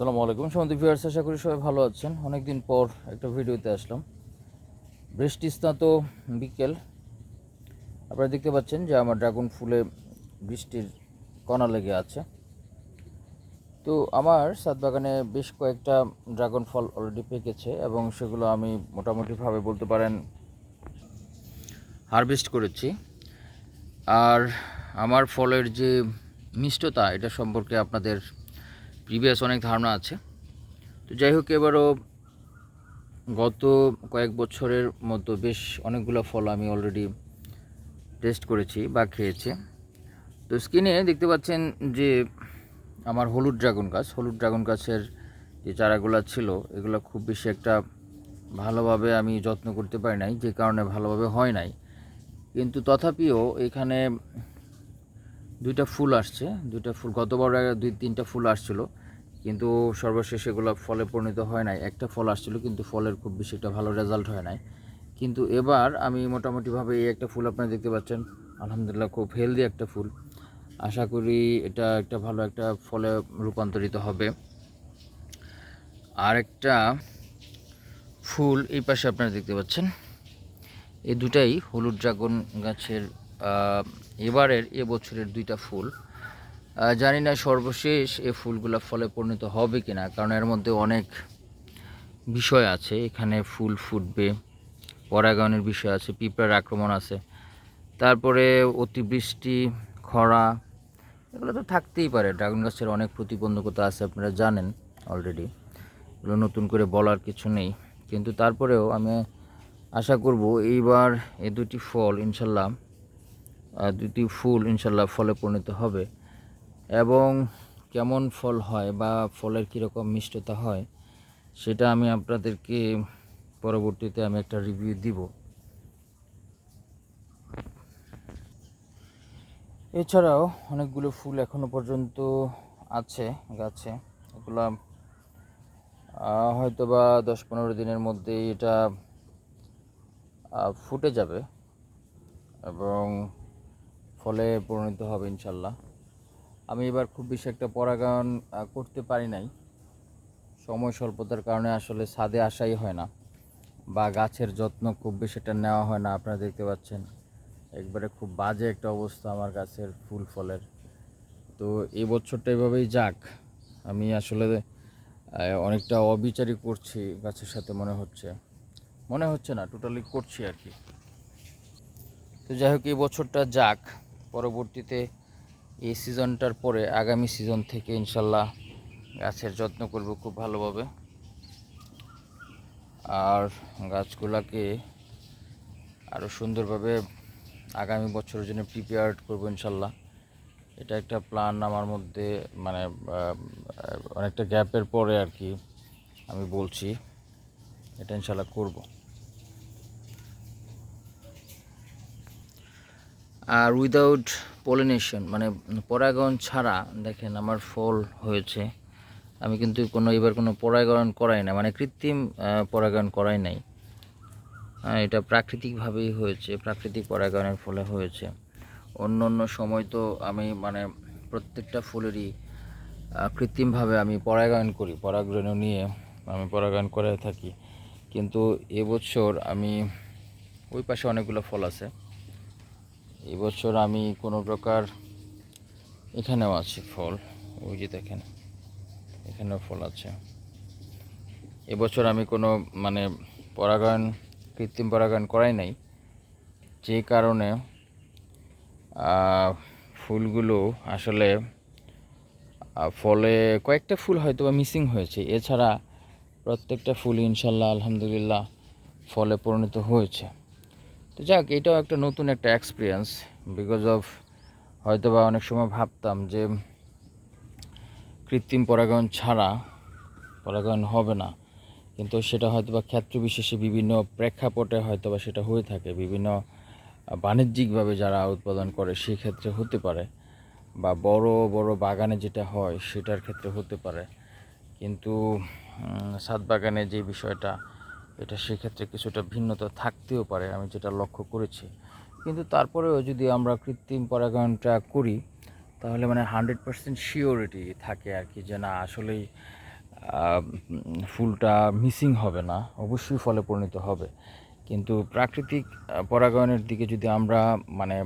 আসসালামু আলাইকুম। সমাধি ভিউয়ার্স, আশা করি সবাই ভালো আছেন। অনেকদিন পর একটা ভিডিওতে আসলাম। বৃষ্টি স্নাত বিকেল। আপনারা দেখতে পাচ্ছেন যে আমার ড্রাগন ফুলে বৃষ্টির কণা লেগে আছে। তো আমার সাত বাগানে বেশ কয়েকটা ড্রাগন ফল অলরেডি পেকেছে এবং সেগুলো আমি মোটামুটিভাবে বলতে পারেন হারভেস্ট করেছি। আর আমার ফলের যে মিষ্টতা, এটা সম্পর্কে আপনাদের প্রিভিয়াস অনেক ধারণা আছে। তো যাই হোক, এবারও গত কয়েক বছরের মতো বেশ অনেকগুলো ফল আমি অলরেডি টেস্ট করেছি বা খেয়েছি। তো স্কিনে দেখতে পাচ্ছেন যে আমার হলুদ ড্রাগন গাছ, হলুদ ড্রাগন গাছের যে চারাগুলো ছিল, এগুলো খুব বেশি একটা ভালোভাবে আমি যত্ন করতে পারি নাই, যে কারণে ভালোভাবে হয় নাই। কিন্তু তথাপিও এখানে দুইটা ফুল আসছে, দুইটা ফুল, গতবার দুই তিনটা ফুল আসছিল। কিন্তু সর্বশেষ এগুলো ফলে পরিণত হয় নাই। একটা ফল আসছিল, কিন্তু ফলের খুব বেশি একটা ভালো রেজাল্ট হয় নাই। কিন্তু এবার আমি মোটামুটিভাবে এই একটা ফুল আপনারা দেখতে পাচ্ছেন। আলহামদুলিল্লাহ খুব হেলদি একটা ফুল। আশা করি এটা একটা ভালো একটা ফলে রূপান্তরিত হবে। আর একটা ফুল এই পাশে আপনারা দেখতে পাচ্ছেন। এই দুটাই হলুদ ড্রাগন গাছের এবারের এ বছরের দুইটা ফুল। জানি না সর্বশেষ এ ফুলগুলো ফলে পরিণত হবে কি না কারণ এর মধ্যে অনেক বিষয় আছে। এখানে ফুল ফুটবে, পরাগায়নের বিষয় আছে, পিঁপড়ার আক্রমণ আছে, তারপরে অতিবৃষ্টি, খরা, এগুলো তো থাকতেই পারে। ড্রাগন গাছের অনেক প্রতিবন্ধকতা আছে, আপনারা জানেন অলরেডি এগুলো নতুন করে বলার কিছু নেই। কিন্তু তারপরেও আমি আশা করব এইবার এ দুটি ফল ইনশাল্লাহ দুটি ফুল ইনশাল্লাহ ফলে পরিণত হবে। এবং কেমন ফল হয় বা ফলের কীরকম মিষ্টতা হয়, সেটা আমি আপনাদেরকে পরবর্তীতে আমি একটা রিভিউ দিব। এছাড়াও অনেকগুলো ফুল এখনও পর্যন্ত আছে, গাছে। এগুলো হয়তো বা দশ পনেরো দিনের মধ্যেই এটা ফুটে যাবে এবং ফলে পরিণত হবে ইনশাল্লাহ। আমি এবার খুব বেশি একটা পরাগায়ন করতে পারি নাই। সময় স্বল্পতার কারণে আসলে ছাদে আসাই হয় না বা গাছের যত্ন খুব বেশি একটা নেওয়া হয় না, আপনারা দেখতে পাচ্ছেন। একবারে খুব বাজে একটা অবস্থা আমার গাছের ফুল ফলের। তো এই বছরটা এভাবেই যাক। আমি আসলে অনেকটা অবিচারই করছি গাছের সাথে মনে হচ্ছে। মনে হচ্ছে না টোটালি করছি আর কি। তো যাই হোক, এই বছরটা যাক। পরবর্তীতে এই সিজনটার পরে আগামী সিজন থেকে ইনশাল্লাহ গাছের যত্ন করব খুব ভালোভাবে। আর গাছগুলাকে আরও সুন্দরভাবে আগামী বছরের জন্য প্রিপেয়ার্ড করব ইনশাল্লাহ। এটা একটা প্ল্যান আমার মধ্যে মানে অনেকটা গ্যাপের পরে আর কি আমি বলছি, এটা ইনশাল্লাহ করব। আর উইদাউট পলিনেশন মানে পরাগায়ন ছাড়া, দেখেন আমার ফল হয়েছে। আমি কিন্তু কোনো, এবার কোনো পরাগায়ন করাই না মানে কৃত্রিম পরাগায়ন করাই নাই। এটা প্রাকৃতিকভাবেই হয়েছে, প্রাকৃতিক পরাগায়নের ফলে হয়েছে। অন্য অন্য সময় তো আমি মানে প্রত্যেকটা ফুলেরই কৃত্রিমভাবে আমি পরাগায়ন করি, পরাগরেণু নিয়ে আমি পরাগায়ন করে থাকি। কিন্তু এবছর আমি, ওই পাশে অনেকগুলো ফল আছে। এবছর আমি কোনো প্রকার এখানেও আছে ফল। ওই যে দেখেন, এখানেও ফল আছে। এবছর আমি কোনো মানে পরাগায়ন, কৃত্রিম পরাগায়ন করাই নাই। যে কারণে ফুলগুলো আসলে ফলে কয়েকটা ফুল হয়তো বা মিসিং হয়েছে। এছাড়া প্রত্যেকটা ফুল ইনশাল্লাহ, আলহামদুলিল্লাহ, ফলে পরিণত হয়েছে। তো যাক, এটাও একটা নতুন একটা এক্সপিরিয়েন্স বিকজ অফ হয়তো বা অনেক সময় ভাবতাম যে কৃত্রিম পরাগায়ন ছাড়া পরাগায়ন হবে না। কিন্তু সেটা হয়তো বা ক্ষেত্র বিশেষে বিভিন্ন প্রেক্ষাপটে হয়তো বা সেটা হয়ে থাকে। বিভিন্ন বাণিজ্যিকভাবে যারা উৎপাদন করে সেই ক্ষেত্রে হতে পারে বা বড় বড় বাগানে যেটা হয় সেটার ক্ষেত্রে হতে পারে। কিন্তু ছাদ বাগানে যে বিষয়টা এটা সেক্ষেত্রে কিছুটা ভিন্নতা থাকতেও পারে, আমি যেটা লক্ষ্য করেছি। কিন্তু তারপরেও যদি আমরা কৃত্রিম পরাগায়নটা করি, তাহলে মানে হান্ড্রেড পার্সেন্ট শিওরিটি থাকে আর কি যে না, আসলেই ফুলটা মিসিং হবে না, অবশ্যই ফলে পরিণত হবে। কিন্তু প্রাকৃতিক পরাগায়নের দিকে যদি আমরা মানে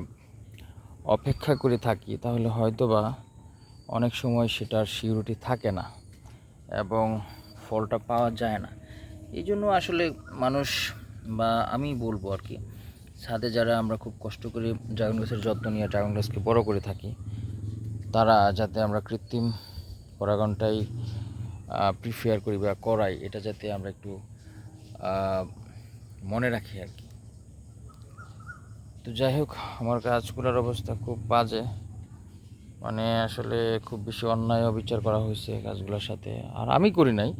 অপেক্ষা করে থাকি, তাহলে হয়তোবা অনেক সময় সেটার সিউরিটি থাকে না এবং ফলটা পাওয়া যায় না। এই জন্য আসলে মানুষ বা আমি বলব আর কি, ছাদে যারা আমরা খুব কষ্ট করে ড্রাগন গাছের যত্ন নিয়ে ড্রাগন গাছকে বড় করে থাকি, তারা যাতে আমরা কৃত্রিম পরাগনটাই প্রিফেয়ার করি বা করাই, এটা যাতে আমরা একটু মনে রাখি আর কি। তো যাই হোক, আমার গাছগুলোর অবস্থা খুব বাজে। মানে আসলে খুব বেশি অন্যায় অবিচার করা হয়েছে গাছগুলোর সাথে, আর আমি করি নাই।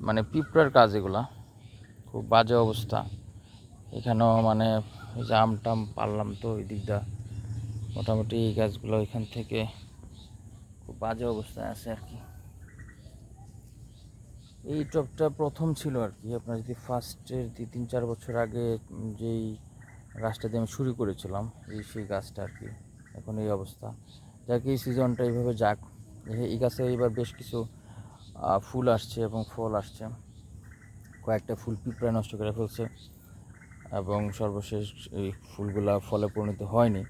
মানে পিঁপড়ার কাজ এগুলা। খুব বাজে অবস্থা। এখানেও মানে এই যে পারলাম তো ওই দিকটা মোটামুটি এই গাছগুলো এখান থেকে খুব বাজে অবস্থায় আছে আর কি। এই টপটা প্রথম ছিল আর কি। আপনার যদি ফার্স্টের তিন, চার বছর আগে যেই গাছটা দিয়ে আমি শুরু করেছিলাম, এই সেই গাছটা আর কি। এখন এই অবস্থা। যাকে, এই সিজনটা এইভাবে যাক। এই- গাছে এবার বেশ কিছু ফুল আসছে এবং ফল আসছে। কয়েকটা ফুল পিঁপড়া নষ্ট করে ফেলছে এবং সর্বশেষ এই ফুলগুলা ফলে পরিণত হয়নি।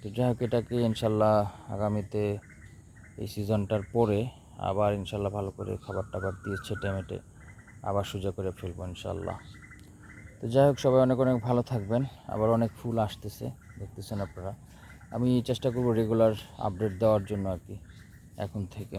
তো যাই হোক, এটাকে ইনশাল্লাহ আগামীতে এই সিজনটার পরে আবার ইনশাল্লাহ ভালো করে খাবার টাবার দিয়ে ছেটে মেটে আবার সোজা করে ফেলব ইনশাল্লাহ। তো যাই হোক, সবাই অনেক অনেক ভালো থাকবেন। আবার অনেক ফুল আসতেছে, দেখতেছেন আপনারা। আমি চেষ্টা করব রেগুলার আপডেট দেওয়ার জন্য আর কি, এখন থেকে।